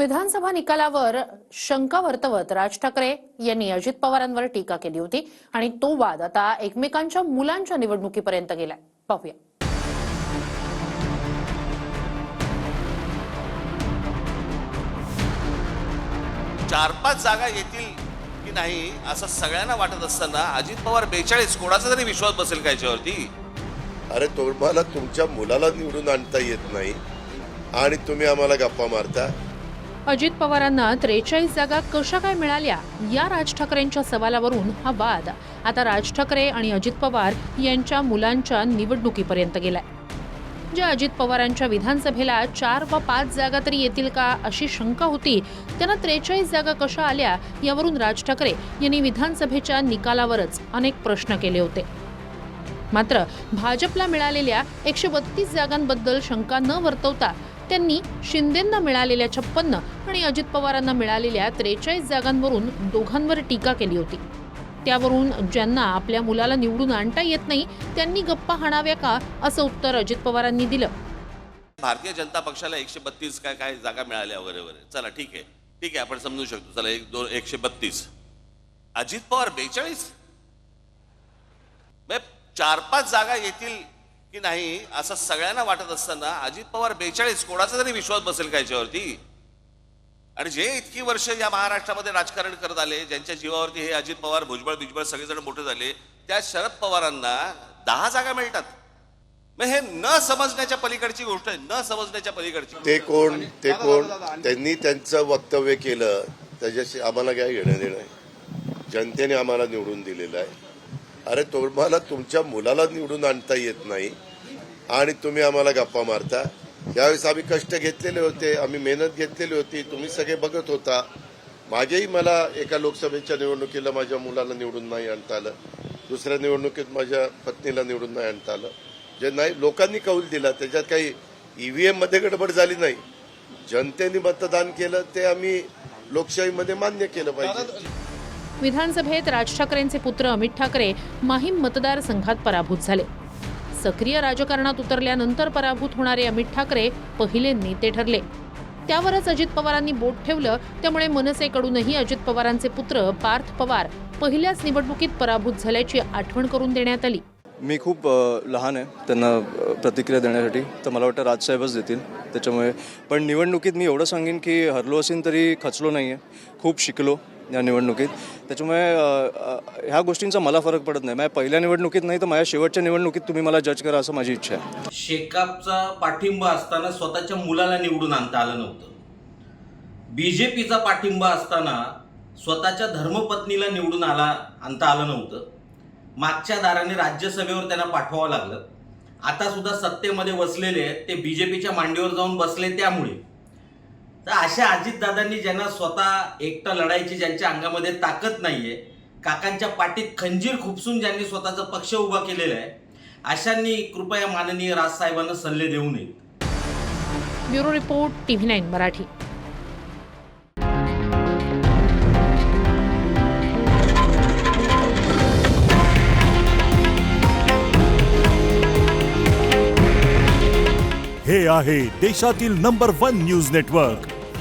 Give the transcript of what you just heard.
विधानसभा निकालावर शंका वर्तवत राज ठाकरे यांनी अजित पवारांवर टीका केली होती आणि तो वाद आता एकमेकांच्या मुलांच्या निवडणुकीपर्यंत गेलाय. पाहूया. चार पाच जागा येतील की नाही असं सगळ्यांना वाटत असताना अजित पवार बेचाळीस कोणाचा तरी विश्वास बसेल का याच्यावरती? अरे तुम्हाला तुमच्या मुलाला निवडून आणता येत नाही आणि तुम्ही आम्हाला गप्पा मारता. अजित पवारांना त्रेचाळीस जागा कशा काय मिळाल्या या राज ठाकरेंच्या सवालावरून हा वाद. आता राज ठाकरे आणि अजित पवार यांच्या मुलांच्या निवडणुकीपर्यंत गेलाय. ज्या अजित पवारांच्या विधानसभेला चार व पाच जागा तरी येतील का अशी शंका होती त्यांना त्रेचाळीस जागा कशा आल्या यावरून राज ठाकरे यांनी विधानसभेच्या निकालावरच अनेक प्रश्न केले होते. मात्र भाजपला मिळालेल्या एकशे बत्तीस जागांबद्दल शंका न वर्तवता त्यांनी शिंदेंना मिळालेल्या छप्पन्न आणि अजित पवारांना मिळालेल्या त्रेचाळीस जागांवरून दोघांवर टीका केली होती. त्यावरून ज्यांना आपल्या मुलाला निवडून आणता येत नाही त्यांनी गप्पा हाणाव्या का असं उत्तर अजित पवारांनी दिलं. भारतीय जनता पक्षाला एकशे बत्तीस काय काय जागा मिळाल्या वगैरे वगैरे. चला ठीक आहे. ठीक आहे आपण समजू शकतो. चला एक दोन एकशे बत्तीस. अजित पवार बेचाळीस? चार पाच जागा येतील की नाही असं सगळ्यांना वाटत असताना अजित पवार बेचाळीस कोणाचा तरी विश्वास बसेल का याच्यावरती? आणि जे इतकी वर्ष या महाराष्ट्रामध्ये राजकारण करत आले ज्यांच्या जीवावरती हे अजित पवार भुजबळ बिजबळ सगळेजण मोठे झाले त्या शरद पवारांना दहा जागा मिळतात. मग हे न समजण्याच्या पलीकडची गोष्ट आहे न समजण्याच्या पलीकडची ते कोण ते कोण त्यांनी त्यांचं वक्तव्य केलं त्याच्याशी आम्हाला काय घेणं देणं आहे? जनतेने आम्हाला निवडून दिलेलं आहे. अरे तुम्हाला तुमच्या मुलाला निवडून आणता येत नाही आणि तुम्ही आम्हाला गप्पा मारता. यावेळेस आम्ही कष्ट घेतलेले होते आम्ही मेहनत घेतलेली होती तुम्ही सगळे बघत होता. माझेही मला एका लोकसभेच्या निवडणुकीला माझ्या मुलाला निवडून नाही आणता आलं. दुसऱ्या निवडणुकीत माझ्या पत्नीला निवडून नाही आणता आलं. जे नाही लोकांनी कौल दिला. त्याच्यात काही ई व्ही एममध्ये गडबड झाली नाही. जनतेने मतदान केलं ते आम्ही लोकशाहीमध्ये मान्य केलं पाहिजे. विधानसभेत राज ठाकरेंचे पुत्र अमित ठाकरे माहीम मतदारसंघात पराभूत झाले. सक्रिय राजकारणात उतरल्यानंतर पराभूत होणारे अमित ठाकरे पहिले नेते ठरले. त्यावरच अजित पवारांनी बोट ठेवलं त्यामुळे मनसेकडूनही अजित पवारांचे पुत्र पार्थ पवार पहिल्याच निवडणुकीत पराभूत झाल्याची आठवण करून देण्यात आली. मी खूप लहान आहे त्यांना प्रतिक्रिया देण्यासाठी. तर मला वाटतं राजसाहेबच देतील त्याच्यामुळे. पण निवडणुकीत मी एवढं सांगेन की हरलो असेल तरी खचलो नाही आहे खूप शिकलो. या निवडणुकीत. त्याच्यामुळे ह्या गोष्टींचा मला फरक पडत नाही. माझ्या पहिल्या निवडणुकीत नाही तर माझ्या शेवटच्या निवडणुकीत तुम्ही मला जज करा असं माझी इच्छा आहे. शेकापचा पाठिंबा असताना स्वतःच्या मुलाला निवडून आणता आलं नव्हतं. बीजेपीचा पाठिंबा असताना स्वतःच्या धर्मपत्नीला निवडून आला आणता आलं नव्हतं. मागच्या दाराने राज्यसभेवर त्यांना पाठवावं लागलं. आता सुद्धा सत्तेमध्ये बसलेले ते बीजेपीच्या मांडीवर जाऊन बसले त्यामुळे. तर अशा अजितदादांनी ज्यांना स्वतः एकटा लढायची ज्यांच्या अंगामध्ये ताकद नाहीये काकांच्या पाठीत खंजीर खुपसून ज्यांनी स्वतःचा पक्ष उभा केलेला आहे अशांनी कृपया माननीय राजसाहेबांना सल्ले देऊ नयेत. Bureau report TV nine Marathi. हे आहे देशातील नंबर वन न्यूज नेटवर्क